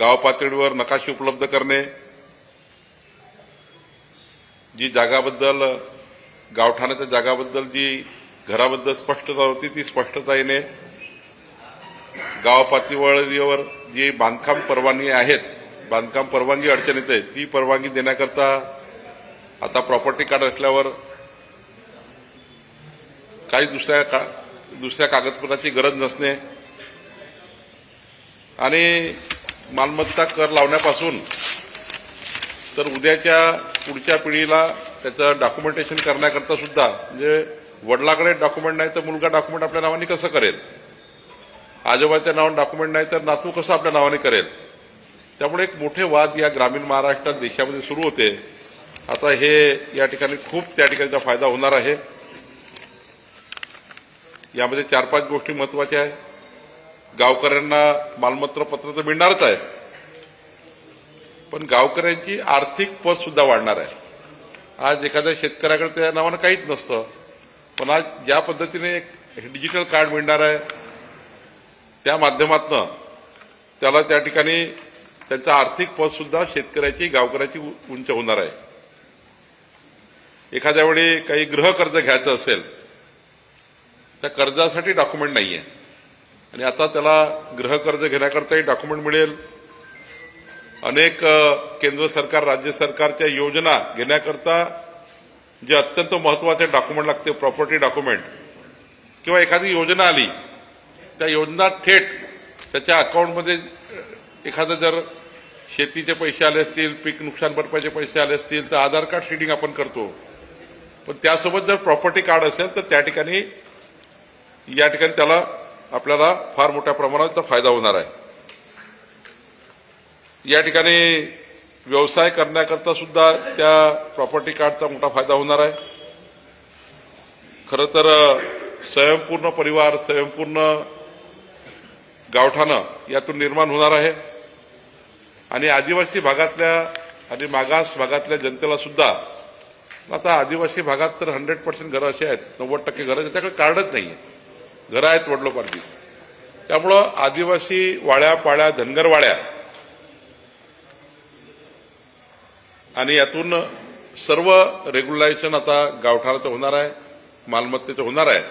गाव पातळीवर नकाशे उपलब्ध करणे जी जागाबद्दल गावठाणाच्या जागाबद्दल जी घराबद्दल स्पष्टता होती ती स्पष्टता येणे. गाव पातळीवर जी बांधकाम परवानगी आहेत बांधकाम परवानगी अडचणीत आहे ती परवानगी देण्याकरता आता प्रॉपर्टी कार्ड असल्यावर काही दुसऱ्या का दुसऱ्या कागदपत्राची गरज नसणे. आणि मालमत्ता कर लावण्यापासून तर उद्याच्या पुढच्या पिढीला त्याचं डॉक्युमेंटेशन करण्याकरता सुद्धा म्हणजे वडिलाकडे डॉक्युमेंट नाही तर मुलगा डॉक्युमेंट आपल्या नावाने कसं करेल? आजोबाच्या नावाने डॉक्युमेंट नाही तर नातू कसं आपल्या नावाने करेल? त्यामुळे एक मोठे वाद या ग्रामीण महाराष्ट्रात देशामध्ये सुरू होते. आता हे या ठिकाणी खूप त्या ठिकाणीचा फायदा होणार आहे. यामध्ये चार पाच गोष्टी महत्त्वाच्या आहेत. गावकऱ्यांना मालमत्ता पत्र तर मिळणारच आहे. पण गावकऱ्यांची आर्थिक पत सुद्धा वाढणार आहे. आज एखाद्या शेतकऱ्याकडे त्या नावानं काहीच नसतं. पण आज ज्या पद्धतीने एक डिजिटल कार्ड मिळणार आहे त्या माध्यमातनं त्याला त्या ठिकाणी त्यांचं आर्थिक पत सुद्धा शेतकऱ्याची गावकऱ्याची उंच होणार आहे. एखाद्या वेळी काही गृह कर्ज घ्यायचं असेल त्या कर्जासाठी डॉक्युमेंट नाही आहे आणि आता त्याला गृहकर्ज घेण्याकरताही डॉक्युमेंट मिळेल. अनेक केंद्र सरकार राज्य सरकारच्या योजना घेण्याकरता जे अत्यंत महत्त्वाचे डॉक्युमेंट लागते प्रॉपर्टी डॉक्युमेंट किंवा एखादी योजना आली त्या योजना थेट त्याच्या अकाउंटमध्ये एखादं जर शेतीचे पैसे आले असतील पीक नुकसान भरपाईचे पैसे आले असतील तर आधार कार्ड शेडिंग आपण करतो. पण त्यासोबत जर प्रॉपर्टी कार्ड असेल तर त्या ठिकाणी या ठिकाणी त्याला आपल्याला फार मोठ्या प्रमाणात फायदा होणार आहे. या ठिकाणी व्यवसाय करण्याकरता सुद्धा त्या प्रॉपर्टी कार्डचा मोठा फायदा होणार आहे. खरं तर स्वयंपूर्ण परिवार स्वयंपूर्ण गावठाणं यातून निर्माण होणार आहे. आणि आदिवासी भागातल्या आणि मागास भागातल्या जनतेला सुद्धा आता आदिवासी भागात तर हंड्रेड पर्सेंट घरं अशी आहेत नव्वद टक्के घरं त्याच्याकडे कार्डच नाही आहे घरं आहेत वडलोपार्जी त्यामुळं आदिवासी वाड्या पाड्या धनगर वाड्या आणि यातून सर्व रेग्युलायझेशन आता गावठाणाचं होणार आहे मालमत्तेचं होणार आहे.